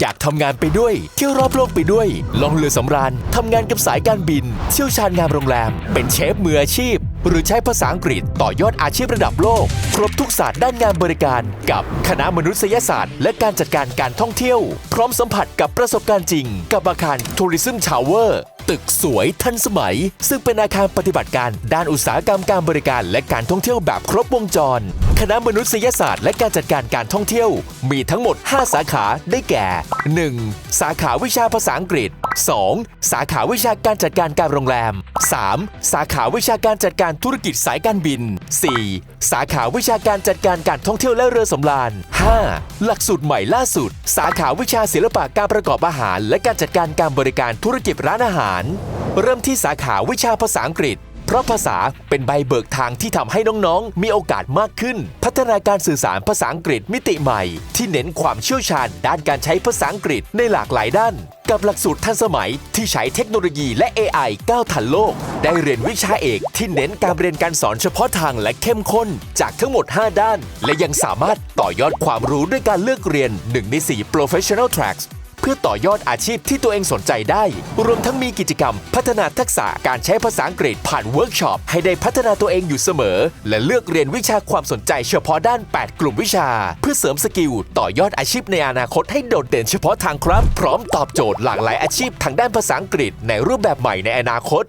อยากทำงานไปด้วย เที่ยวรอบโลกไปด้วย ลองเรือสำราญทำงานกับสายการบิน เชี่ยวชาญงานโรงแรม เป็นเชฟมืออาชีพ หรือใช้ภาษาอังกฤษต่อยอดอาชีพระดับโลก ครบทุกศาสตร์ด้านงานบริการ กับคณะมนุษยศาสตร์ และการจัดการการท่องเที่ยว พร้อมสัมผัสกับประสบการณ์จริง กับอาคารทัว ตึกสวยทันสมัย ซึ่งเป็นอาคารปฏิบัติการด้านอุตสาหกรรมการบริการและการท่องเที่ยวแบบครบวงจร คณะมนุษยศาสตร์และการจัดการการท่องเที่ยว มีทั้งหมด 5 สาขาได้แก่ 1. สาขาวิชาภาษาอังกฤษ 2. สาขาวิชาการจัดการการโรงแรม 3. สาขาวิชาการจัดการธุรกิจสายการบิน 4. สาขาวิชาการจัดการการท่องเที่ยวและเรือสำราญ 5. หลักสูตรใหม่ล่าสุด สาขาวิชาศิลปะการประกอบอาหาร และการจัดการการบริการธุรกิจร้านอาหาร เริ่มที่สาขาวิชาภาษาอังกฤษ เพราะภาษาเป็นใบเบิกทางที่ทำให้น้องๆ มีโอกาสมากขึ้น พัฒนาการสื่อสารภาษาอังกฤษมิติใหม่ ที่เน้นความเชี่ยวชาญด้านการใช้ภาษาอังกฤษในหลากหลายด้าน กับหลักสูตรทันสมัยที่ใช้เทคโนโลยีและ AI ก้าวทันโลก ได้เรียนวิชาเอกที่เน้นการเรียนการสอนเฉพาะทางและเข้มข้น จากทั้งหมด 5 ด้าน และยังสามารถต่อยอดความรู้ด้วยการเลือกเรียน 1 ใน 4 professional tracks พื่อต่อยอดอาชีพที่ตัวเองสนใจได้ รวมทั้งมีกิจกรรม พัฒนาทักษะการใช้ภาษาอังกฤษผ่านเวิร์กช็อปให้ได้พัฒนาตัวเองอยู่เสมอ และเลือกเรียนวิชาความสนใจเฉพาะด้าน 8 กลุ่มวิชา เพื่อเสริมสกิลต่อยอดอาชีพในอนาคตให้โดดเด่นเฉพาะทางครับ พร้อมตอบโจทย์หลากหลายอาชีพทางด้านภาษาอังกฤษในรูปแบบใหม่ในอนาคต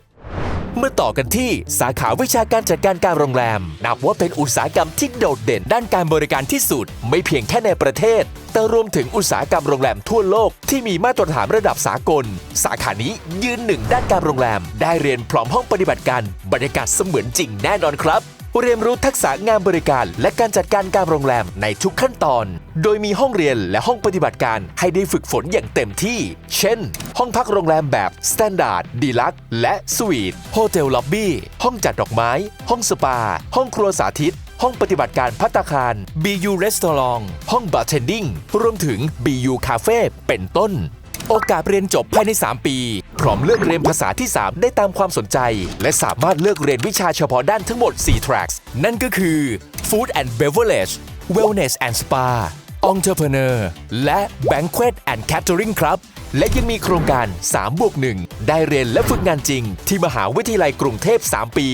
เมื่อต่อกันที่สาขาวิชาการจัดการการโรงแรม นับว่าเป็นอุตสาหกรรมที่โดดเด่นด้านการบริการที่สุด ไม่เพียงแค่ในประเทศ แต่รวมถึงอุตสาหกรรมโรงแรมทั่วโลกที่มีมาตรฐานระดับสากล สาขานี้ยืนหนึ่งด้านการโรงแรม ได้เรียนพร้อมห้องปฏิบัติการบรรยากาศเสมือนจริงแน่นอนครับ เรียนรู้ทักษะงานบริการ และการจัดการการโรงแรมในทุกขั้นตอน โดยมีห้องเรียนและห้องปฏิบัติการให้ได้ฝึกฝนอย่างเต็มที่ เช่น ห้องพักโรงแรมแบบ Standard d e l u x e และสวีทโฮเทลล็อบบี้ห้องจัดดอกไม้ ห้องสปา ห้องครัวสาธิตห้องปฏิบัติการพัตตาคาร BU Restaurant ห้องบาร์เทนดิ้งรวมถึง BU Cafe เป็นต้น โอกาสเรียนจบภายใน 3 ปี ร้อมเลือกเรียนภาษาที่ 3 ได้ตามความสนใจ และสามารถเลือกเรียนวิชาเฉพาะด้านทั้งหมด 4 tracks นั่นก็คือ Food and Beverage Wellness and Spa Entrepreneur และ Banquet and Catering ครับ และยังมีโครงการ3บวก1ได้เรียนและฝึกงานจริง ที่มหาวิทยาลัยกรุงเทพ 3 ปี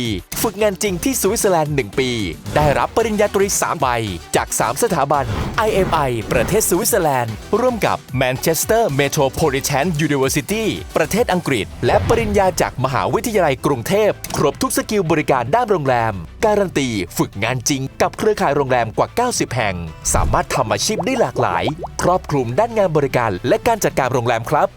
ฝึกงานจริงที่สวิตเซอร์แลนด์ 1 ปี ได้รับปริญญาตรี 3 ใบ จาก 3 สถาบัน IMI ประเทศสวิตเซอร์แลนด์ ร่วมกับ Manchester Metropolitan University ประเทศอังกฤษ และปริญญาจากมหาวิทยาลัยกรุงเทพ ครบทุกสกิลบริการด้านโรงแรม การันตีฝึกงานจริงกับเครือข่ายโรงแรมกว่า 90 แห่ง สามารถทำอาชีพได้หลากหลาย ครอบคลุมด้านงานบริการและการจัดการโรงแรมครับ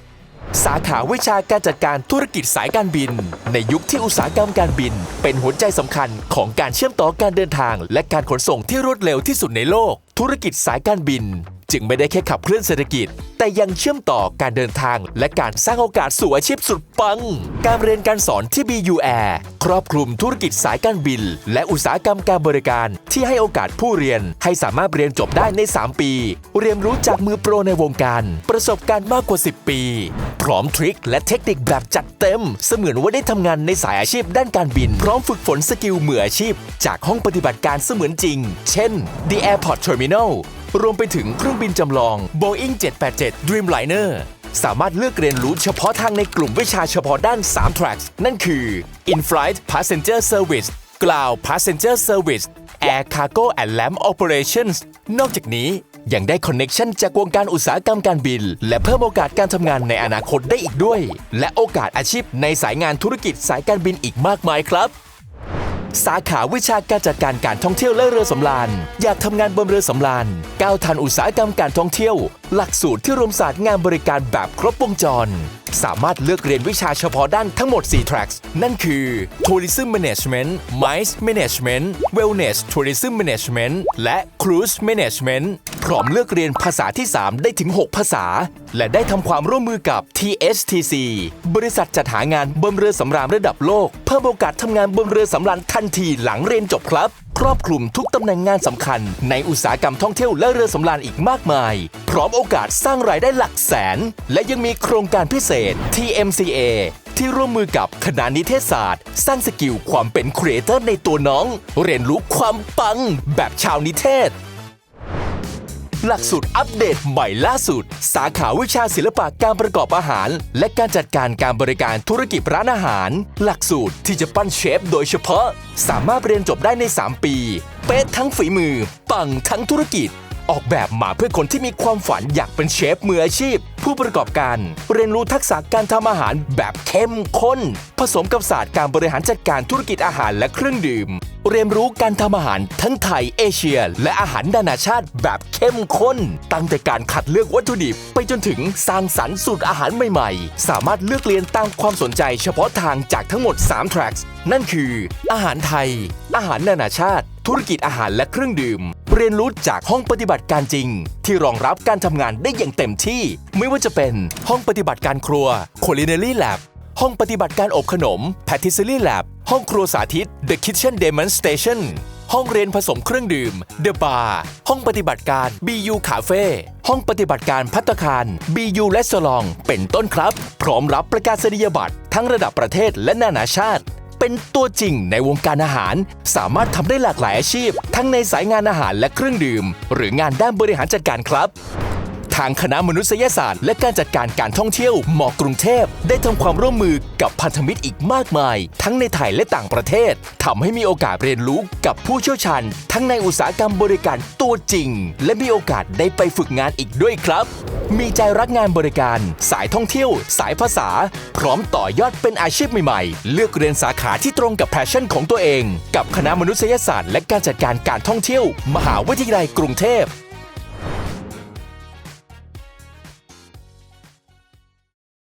สาขาวิชาการจัดการธุรกิจสายการบิน ในยุคที่อุตสาหกรรมการบิน เป็นหัวใจสำคัญของการเชื่อมต่อการเดินทาง และการขนส่งที่รวดเร็วที่สุดในโลก ธุรกิจสายการบิน จึงไม่ได้แค่ขับเคลื่อนเศรษฐกิจ แต่ยังเชื่อมต่อการเดินทางและการสร้างโอกาสสู่อาชีพสุดปัง การเรียนการสอนที่ BU Air ครอบคลุมธุรกิจสายการบิน และอุตสาหกรรมการบริการที่ให้โอกาสผู้เรียน ให้สามารถเรียนจบได้ใน 3 ปี เรียนรู้จากมือโปรในวงการ ประสบการณ์มากกว่า 10 ปี พร้อมทริคและเทคนิคแบบจัดเต็ม เสมือนว่าได้ทำงานในสายอาชีพด้านการบิน พร้อมฝึกฝนสกิลมืออาชีพ จากห้องปฏิบัติการเสมือนจริง เช่น The Airport Terminal รวมไปถึงเครื่องบินจำลอง Boeing 787 Dreamliner สามารถเลือกเรียนรู้เฉพาะทางในกลุ่มวิชาเฉพาะด้าน 3 tracks นั่นคือ In-Flight Passenger Service Cloud Passenger Service Air Cargo and Land Operations นอกจากนี้ยังได้คอนเน็ชันจากวงการอุตสาหกรรมการบิน และเพิ่มโอกาสการทำงานในอนาคตได้อีกด้วย และโอกาสอาชีพในสายงานธุรกิจสายการบินอีกมากมายครับ สาขาวิชาการจัดการการท่องเที่ยวและเรือสำราญ อยากทำงานบนเรือสำราญก้าวทันอุตสาหกรรมการท่องเที่ยว หลักสูตรที่รวมศาสตร์งานบริการแบบครบวงจรสามารถเลือกเรียนวิชาเฉพาะด้านทั้งหมด 4 tracks นั่นคือ Tourism Management MICE Management Wellness Tourism Management และ Cruise Management พร้อมเลือกเรียนภาษาที่ 3 ได้ถึง 6 ภาษา และได้ทำความร่วมมือกับ TSTC บริษัทจัดหางานบนเรือสำราญระดับโลก เพิ่มโอกาสทำงานบนเรือสำราญทันทีหลังเรียนจบครับ ครอบคลุมทุกตำแหน่งงานสำคัญ ในอุตสาหกรรมท่องเที่ยวและเรือสำราญอีกมากมาย ร้อมโอกาสสร้างรายได้หลักแสน และยังมีโครงการพิเศษ TMCA ที่ร่วมมือกับคณะนิเทศศาสตร์ สร้างสกิลความเป็นครีเอเตอร์ในตัวน้อง เรียนรู้ความปังแบบชาวนิเทศ หลักสูตรอัปเดตใหม่ล่าสุด สาขาวิชาศิลปะการประกอบอาหาร และการจัดการการบริการธุรกิจร้านอาหาร หลักสูตรที่จะปั้นเชฟโดยเฉพาะ สามารถเรียนจบได้ใน 3 ปี เป๊ะทั้งฝีมือ ปังทั้งธุรกิจ ออกแบบมาเพื่อคนที่มีความฝันอยากเป็นเชฟมืออาชีพผู้ประกอบการเรียนรู้ทักษะการทำอาหารแบบเข้มข้น ผสมกับศาสตร์การบริหารจัดการธุรกิจอาหารและเครื่องดื่ม เรียนรู้การทำอาหารทั้งไทยเอเชีย และอาหารนานาชาติแบบเข้มข้น ตั้งแต่การคัดเลือกวัตถุดิบ ไปจนถึงสร้างสรรค์สูตรอาหารใหม่ๆ สามารถเลือกเรียนตามความสนใจเฉพาะทางจากทั้งหมด 3 tracks นั่นคือ อาหารไทย อาหารนานาชาติ ธุรกิจอาหารและเครื่องดื่ม เรียนรู้จากห้องปฏิบัติการจริง ที่รองรับการทำงานได้อย่างเต็มที่ไม่ว่าจะเป็นห้องปฏิบัติการครัว Culinary Lab ห้องปฏิบัติการอบขนม Patisserie Lab ห้องครัวสาธิต The Kitchen Demonstration ห้องเรียนผสมเครื่องดื่ม The Bar ห้องปฏิบัติการ BU Cafe ห้องปฏิบัติการพัตตาคาร BU และสลอง เป็นต้นครับ พร้อมรับประกาศนียบัตรทั้งระดับประเทศและนานาชาติ เป็นตัวจริงในวงการอาหาร สามารถทำได้หลากหลายอาชีพ ทั้งในสายงานอาหารและเครื่องดื่ม หรืองานด้านบริหารจัดการครับ ทางคณะมนุษยศาสตร์ และการจัดการการท่องเที่ยวมอกรุงเทพ ได้ทำความร่วมมือกับพันธมิตรอีกมากมาย ทั้งในไทยและต่างประเทศทำให้มีโอกาสเรียนรู้กับผู้เชี่ยวชาญ ทั้งในอุตสาหกรรมบริการตัวจริง และมีโอกาสได้ไปฝึกงานอีกด้วยครับ มีใจรักงานบริการ สายท่องเที่ยว สายภาษา พร้อมต่อยอดเป็นอาชีพใหม่ๆ เลือกเรียนสาขาที่ตรงกับแพชชั่นของตัวเอง กับคณะมนุษยศาสตร์ และการจัดการการท่องเที่ยว มหาวิทยาลัยกรุงเทพ